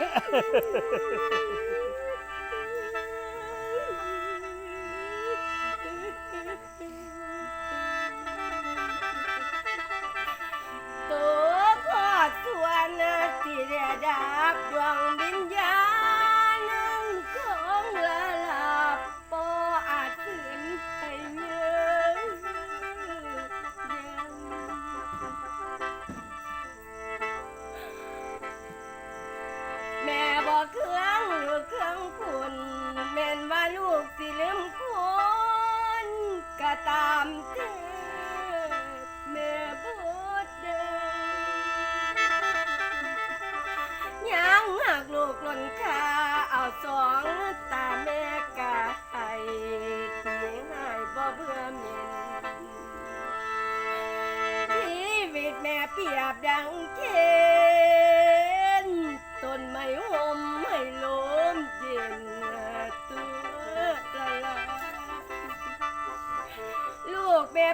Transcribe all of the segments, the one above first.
ハハハハ! เครื่องหรือเครื่องคุณแม่นว่าลูกสิลืมคนก็ตามเธอแม่พูดเดินยังหากลูกหล่นคาเอาสองตาแม่กะให้ที่หายบ่เบื่อเม็นชีวิตแม่เปรียบดังเค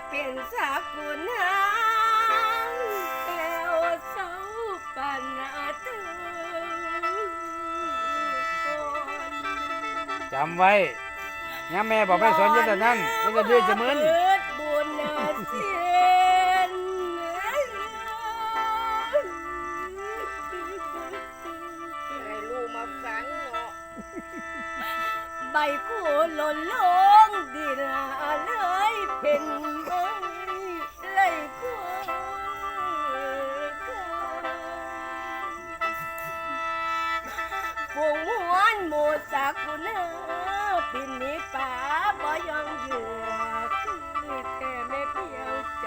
เป็นสากุณางแก้วเสาปันาเธอจำไว้ย่าแม่บอกไม่สอนยืนแต่นั้นก็จะยืนจะมึนเกิดบุญเสียนให้ลูกมาฟังเนาะใบคูหล่นลงดินเลย เป็นไม้เลยคู่ปวงหวนหมูสักกุนปินนี้ป่าบ่ยองเหยื่อคือแต่ไม่เพียงใจ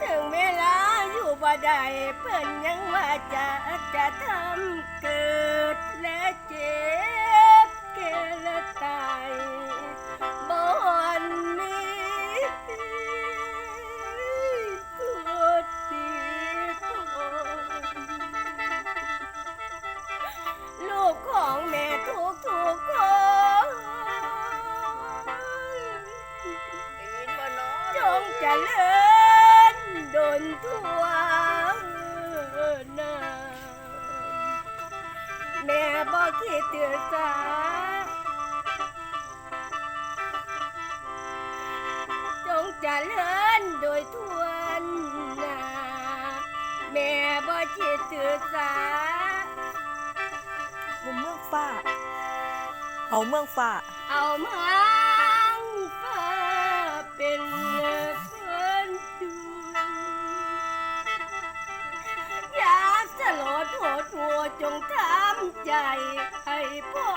ถึงเวลาอยู่บ่ได้เพิ่นยังว่าจะจะทำเกิดและเจ็บเกละตาย ของแม่ทุกทุกๆคนได้ยินบ่เนาะจงเจริญดนทั่วหน้าแม่บอกคิดเตือนสาจงเจริญโดยทั่วหน้าแม่บอกคิดเตือนสา เอาเมืองฟ้า เอาเมืองฟ้า เอาเมืองฟ้าเป็นคนดูอยากจะโลดโหดหัวจงทำใจให้พอ